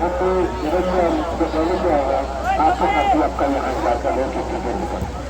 आपको आपका यहाँ का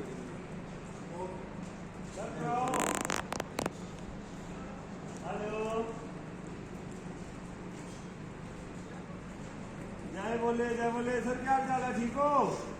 बोले जय बोले सर क्या हाल है? ठीक हो?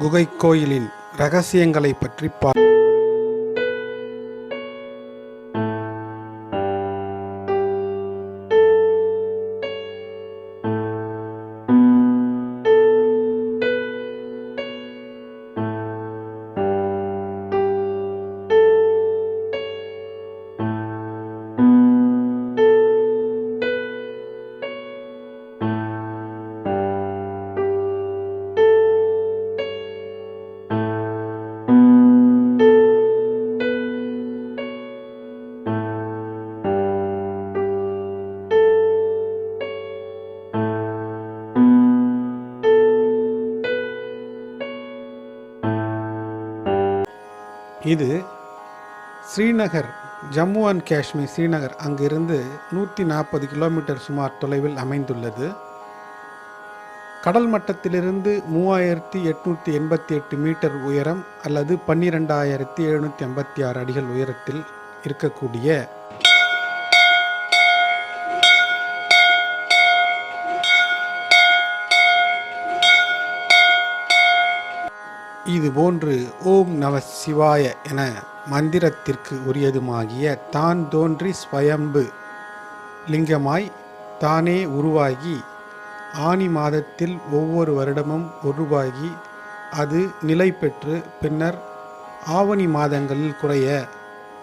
குகை கோயிலின் ரகசியங்களை பற்றி பா இது ஸ்ரீநகர் ஜம்மு அண்ட் காஷ்மீர் ஸ்ரீநகர் அங்கிருந்து நூற்றி நாற்பது கிலோமீட்டர் சுமார் தொலைவில் அமைந்துள்ளது. கடல் மட்டத்திலிருந்து மூவாயிரத்தி எட்நூற்றி எண்பத்தி எட்டு மீட்டர் உயரம் அல்லது பன்னிரெண்டாயிரத்தி எழுநூற்றி ஐம்பத்தி ஆறு அடிகள் உயரத்தில் இருக்கக்கூடிய இது போன்று ஓம் நம சிவாய என மந்திரத்திற்கு உரியதுமாகிய தான் தோன்றி ஸ்வயம்பு லிங்கமாய் தானே உருவாகி ஆனி மாதத்தில் ஒவ்வொரு வருடமும் உருவாகி அது நிலை பெற்று பின்னர் ஆவணி மாதங்களில் குறைய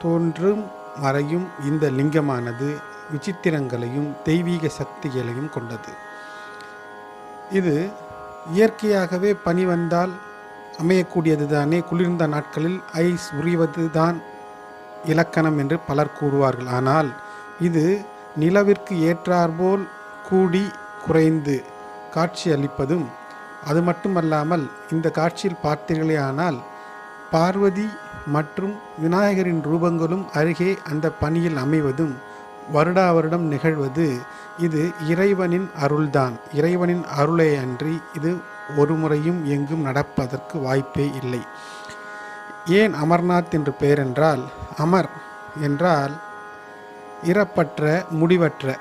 தோன்றும் மறையும் இந்த லிங்கமானது விசித்திரங்களையும் தெய்வீக சக்திகளையும் கொண்டது. இது இயற்கையாகவே பனி வந்தால் அமையக்கூடியது தானே குளிர்ந்த நாட்களில் ஐஸ் உரிவது தான் இலக்கணம் என்று பலர் கூறுவார்கள். ஆனால் இது நிலவிற்கு ஏற்றாற்போல் கூடி குறைந்து காட்சி அளிப்பதும் அது மட்டுமல்லாமல் இந்த காட்சியில் பார்த்தீர்களே ஆனால் பார்வதி மற்றும் விநாயகரின் ரூபங்களும் அருகே அந்த பணியில் அமைவதும் வருடா வருடம் நிகழ்வது இது இறைவனின் அருள்தான். இறைவனின் அருளே அன்றி இது ஒரு முறையும் எங்கும் நடப்பதற்கு வாய்ப்பே இல்லை. ஏன் அமர்நாத் என்று பெயர் என்றால் அமர் என்றால் இறப்பற்ற முடிவற்ற.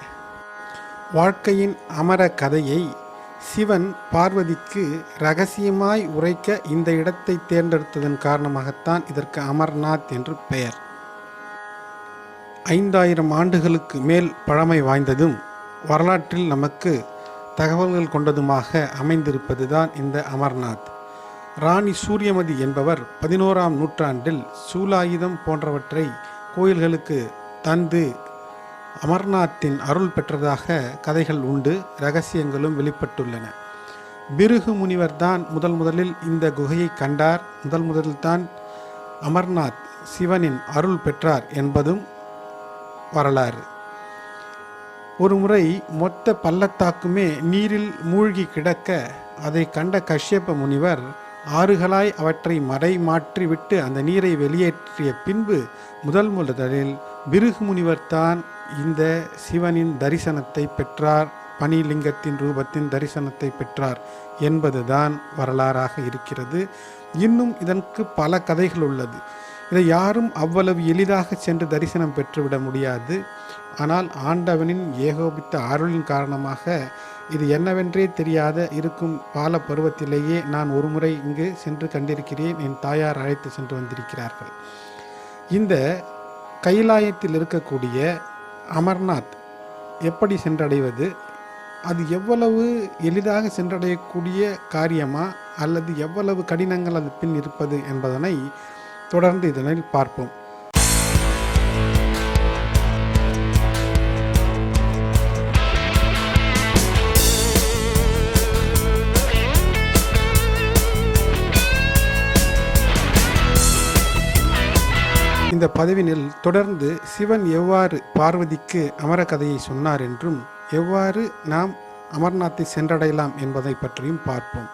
வாழ்க்கையின் அமர கதையை சிவன் பார்வதிக்கு ரகசியமாய் உரைக்க இந்த இடத்தை தேர்ந்தெடுத்ததன் காரணமாகத்தான் இதற்கு அமர்நாத் என்று பெயர். ஐந்தாயிரம் ஆண்டுகளுக்கு மேல் பழமை வாய்ந்ததும் வரலாற்றில் நமக்கு தகவல்கள் கொண்டதுமாக அமைந்திருப்பதுதான் இந்த அமர்நாத். ராணி சூரியமதி என்பவர் பதினோராம் நூற்றாண்டில் சூலாயுதம் போன்றவற்றை கோயில்களுக்கு தந்து அமர்நாத்தின் அருள் பெற்றதாக கதைகள் உண்டு ரகசியங்களும் வெளிப்பட்டுள்ளன. பிருகு முனிவர் தான் முதல் முதலில் இந்த குகையை கண்டார். முதல் முதலில் தான் அமர்நாத் சிவனின் அருள் பெற்றார் என்பதும் வரலாறு. ஒரு முறை மொத்த பள்ளத்தாக்குமே நீரில் மூழ்கி கிடக்க அதை கண்ட கஷ்யப்ப முனிவர் ஆறுகளாய் அவற்றை மறை மாற்றிவிட்டு அந்த நீரை வெளியேற்றிய பின்பு முதல் முதலில் பிருகு முனிவர் தான் இந்த சிவனின் தரிசனத்தை பெற்றார் பனிலிங்கத்தின் ரூபத்தின் தரிசனத்தை பெற்றார் என்பதுதான் வரலாறாக இருக்கிறது. இன்னும் இதற்கு பல கதைகள் உள்ளது. இதை யாரும் அவ்வளவு எளிதாக சென்று தரிசனம் பெற்றுவிட முடியாது. ஆனால் ஆண்டவனின் ஏகோபித்த அருளின் காரணமாக இது என்னவென்றே தெரியாத இருக்கும் பால பருவத்திலேயே நான் ஒருமுறை இங்கு சென்று கண்டிருக்கிறேன் என் தாயார் அழைத்து சென்று வந்திருக்கிறார்கள். இந்த கைலாயத்தில் இருக்கக்கூடிய அமர்நாத் எப்படி சென்றடைவது? அது எவ்வளவு எளிதாக சென்றடையக்கூடிய காரியமா? அல்லது எவ்வளவு கடினங்கள் அது பின் இருப்பது என்பதனை தொடர்ந்து இதனில் பார்ப்போம். இந்த பதவினில் தொடர்ந்து சிவன் எவ்வாறு பார்வதிக்கு அமர கதையை சொன்னார் என்றும் எவ்வாறு நாம் அமர்நாத்தை சென்றடையலாம் என்பதை பற்றியும் பார்ப்போம்.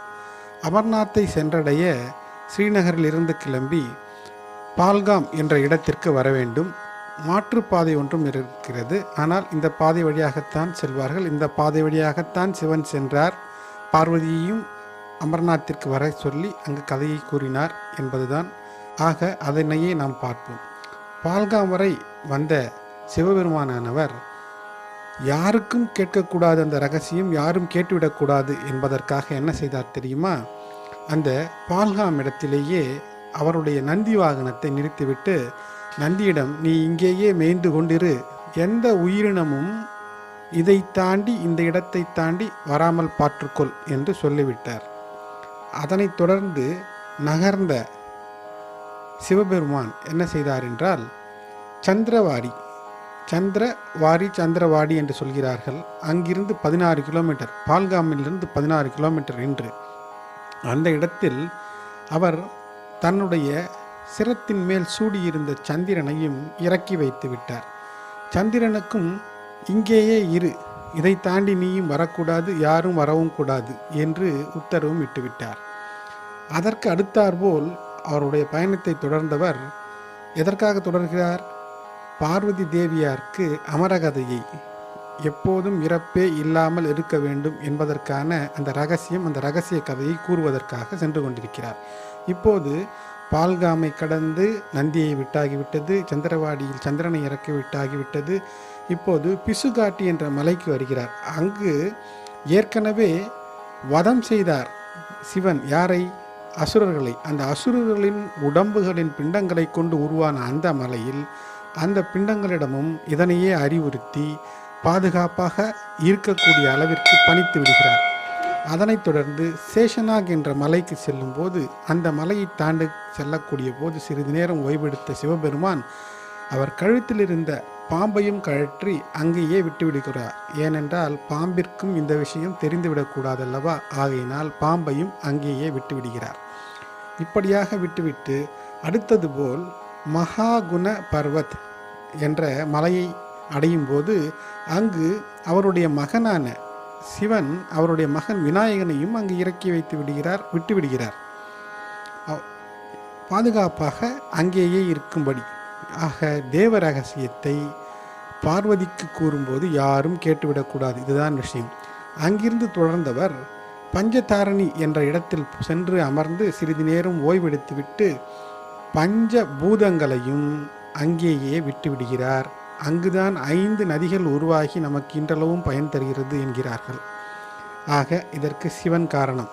அமர்நாத்தை சென்றடைய ஸ்ரீநகரில் இருந்து கிளம்பி பால்காம் என்ற இடத்திற்கு வர வேண்டும். மாற்றுப்பாதை ஒன்றும் இருக்கிறது. ஆனால் இந்த பாதை வழியாகத்தான் செல்வார்கள். இந்த பாதை வழியாகத்தான் சிவன் சென்றார். பார்வதியையும் அமர்நாத்திற்கு வர சொல்லி அங்கு கதையை கூறினார் என்பதுதான். ஆக அதனையே நாம் பார்ப்போம். பால்காம் வரை வந்த சிவபெருமானானவர் யாருக்கும் கேட்கக்கூடாது அந்த ரகசியம் யாரும் கேட்டுவிடக்கூடாது என்பதற்காக என்ன செய்தார் தெரியுமா? அந்த பால்காம் இடத்திலேயே அவருடைய நந்தி வாகனத்தை நிறுத்திவிட்டு நந்தியிடம் நீ இங்கேயே மேய்ந்து கொண்டிரு. எந்த உயிரினமும் இதை தாண்டி இந்த இடத்தை தாண்டி வராமல் பார்த்துக்கொள் என்று சொல்லிவிட்டார். அதனைத் தொடர்ந்து நகர்ந்த சிவபெருமான் என்ன செய்தார் என்றால் சந்திரவாடி சந்திரவாரி சந்திரவாடி என்று சொல்கிறார்கள். அங்கிருந்து பதினாறு கிலோமீட்டர் பால்காமிலிருந்து பதினாறு கிலோமீட்டர் என்று. அந்த இடத்தில் அவர் தன்னுடைய சிரத்தின் மேல் சூடியிருந்த சந்திரனையும் இறக்கி வைத்து விட்டார். சந்திரனுக்கும் இங்கேயே இரு இதை தாண்டி நீயும் வரக்கூடாது யாரும் வரவும் கூடாது என்று உத்தரவும் இட்டுவிட்டார். அதற்கு அடுத்தாற்போல் அவருடைய பயணத்தை தொடர்ந்தவர் எதற்காக தொடர்கிறார்? பார்வதி தேவியாருக்கு அமரகதையை எப்போதும் இறப்பே இல்லாமல் இருக்க வேண்டும் என்பதற்கான அந்த ரகசியம் அந்த ரகசிய கதையை கூறுவதற்காக சென்று கொண்டிருக்கிறார். இப்போது பால்காமை கடந்து நந்தியை விட்டாகிவிட்டது சந்திரவாடியில் சந்திரனை இறக்கி விட்டாகிவிட்டது. இப்போது பிசுகாட்டி என்ற மலைக்கு வருகிறார். அங்கு ஏற்கனவே வதம் செய்தார் சிவன். யாரை? அசுரர்களை. அந்த அசுரர்களின் உடம்புகளின் பிண்டங்களை கொண்டு உருவான அந்த மலையில் அந்த பிண்டங்களிடமும் இதனையே அறிவுறுத்தி பாதுகாப்பாக இருக்கக்கூடிய அளவிற்கு பணித்து விடுகிறார். அதனைத் தொடர்ந்து சேஷனாக் என்ற மலைக்கு செல்லும்போது அந்த மலையை தாண்டு செல்லக்கூடிய போது சிறிது நேரம் ஓய்வெடுத்த சிவபெருமான் அவர் கழுத்தில் இருந்த பாம்பையும் கழற்றி அங்கேயே விட்டுவிடுகிறார். ஏனென்றால் பாம்பிற்கும் இந்த விஷயம் தெரிந்துவிடக்கூடாதல்லவா? ஆகையினால் பாம்பையும் அங்கேயே விட்டுவிடுகிறார். இப்படியாக விட்டுவிட்டு அடுத்தது போல் மகாகுண பர்வத் என்ற மலையை அடையும் போது அங்கு அவருடைய மகனான சிவன் அவருடைய மகன் விநாயகனையும் அங்கு இறக்கி வைத்து விடுகிறார் விட்டு விடுகிறார். அவ்- பாதுகாப்பாக அங்கேயே இருக்கும்படி. ஆக தேவ ரகசியத்தை பார்வதிக்கு கூறும்போது யாரும் கேட்டுவிடக்கூடாது. இதுதான் விஷயம். அங்கிருந்து தொடர்ந்தவர் பஞ்சதாரணி என்ற இடத்தில் சென்று அமர்ந்து சிறிது நேரம் ஓய்வெடுத்துவிட்டு பஞ்ச பூதங்களையும் அங்கேயே விட்டுவிடுகிறார் அங்குதான் ஐந்து நதிகள் உருவாகி நமக்கு இன்றளவும் பயன் தருகிறது என்கிறார்கள். ஆக இதற்கு சிவன் காரணம்.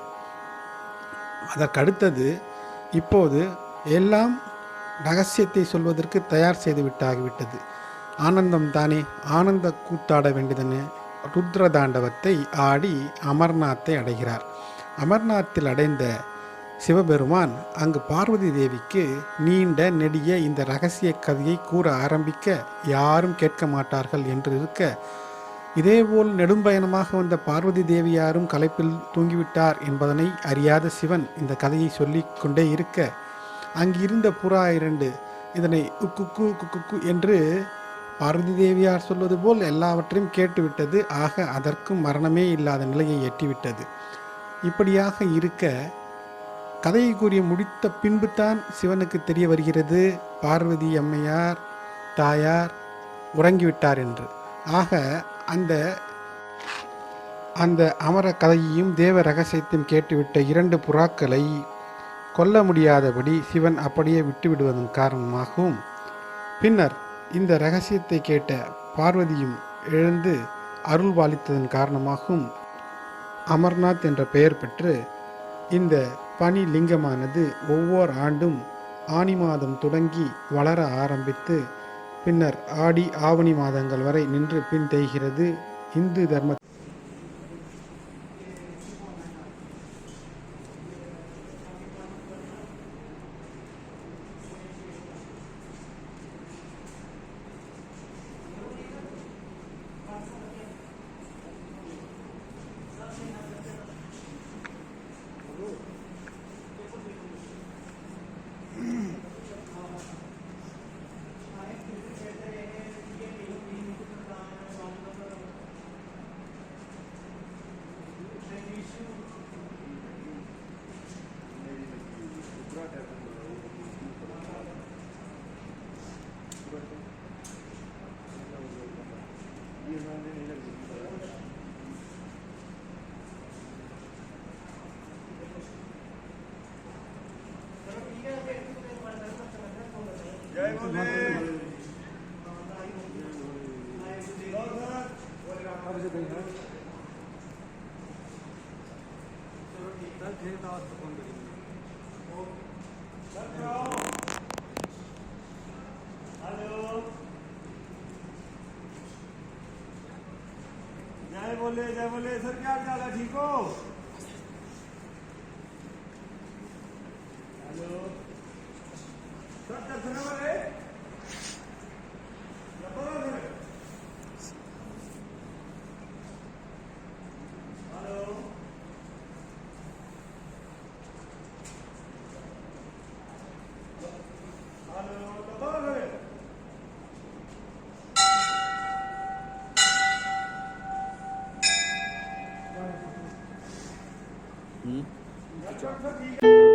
அதற்கடுத்தது இப்போது எல்லாம் ரகசியத்தை சொல்வதற்கு தயார் செய்து விட்டாகிவிட்டது. ஆனந்தம் தானே ஆனந்த கூத்தாட வேண்டியதென ருத்ர தாண்டவத்தை ஆடி அமர்நாத்தை அடைகிறார். அமர்நாத்தில் அடைந்த சிவபெருமான் அங்கு பார்வதி தேவிக்கு நீண்ட நெடிய இந்த ரகசிய கதையை கூற ஆரம்பிக்க யாரும் கேட்க மாட்டார்கள் என்று இருக்க இதேபோல் நெடும்பயணமாக வந்த பார்வதி தேவியாரும் களைப்பில் தூங்கிவிட்டார் என்பதனை அறியாத சிவன் இந்த கதையை சொல்லிக் கொண்டே இருக்க அங்கிருந்த புறா இரண்டு இதனை உக்குக்கு குக்கு என்று பார்வதி தேவியார் சொல்வது போல் எல்லாவற்றையும் கேட்டுவிட்டது. ஆக அதற்கும் மரணமே இல்லாத நிலையை எட்டிவிட்டது. இப்படியாக இருக்க கதையை கூறி முடித்த பின்புதான் சிவனுக்கு தெரிய வருகிறது பார்வதி அம்மையார் தாயார் உறங்கிவிட்டார் என்று. ஆக அந்த அந்த அமர கதையையும் தேவ ரகசியத்தையும் கேட்டுவிட்ட இரண்டு புறாக்களை கொல்ல முடியாதபடி சிவன் அப்படியே விட்டுவிடுவதன் காரணமாகவும் பின்னர் இந்த ரகசியத்தை கேட்ட பார்வதியும் எழுந்து அருள் பாலித்ததன் காரணமாகவும் அமர்நாத் என்ற பெயர் பெற்று இந்த பனி லிங்கமானது ஒவ்வொரு ஆண்டும் ஆனி மாதம் தொடங்கி வளர ஆரம்பித்து பின்னர் ஆடி ஆவணி மாதங்கள் வரை நின்று பின் தேய்கிறது. இந்து தர்ம जय बोले जय बोले सर क्या हाल है ठीक हो hello sir Çok çok iyi.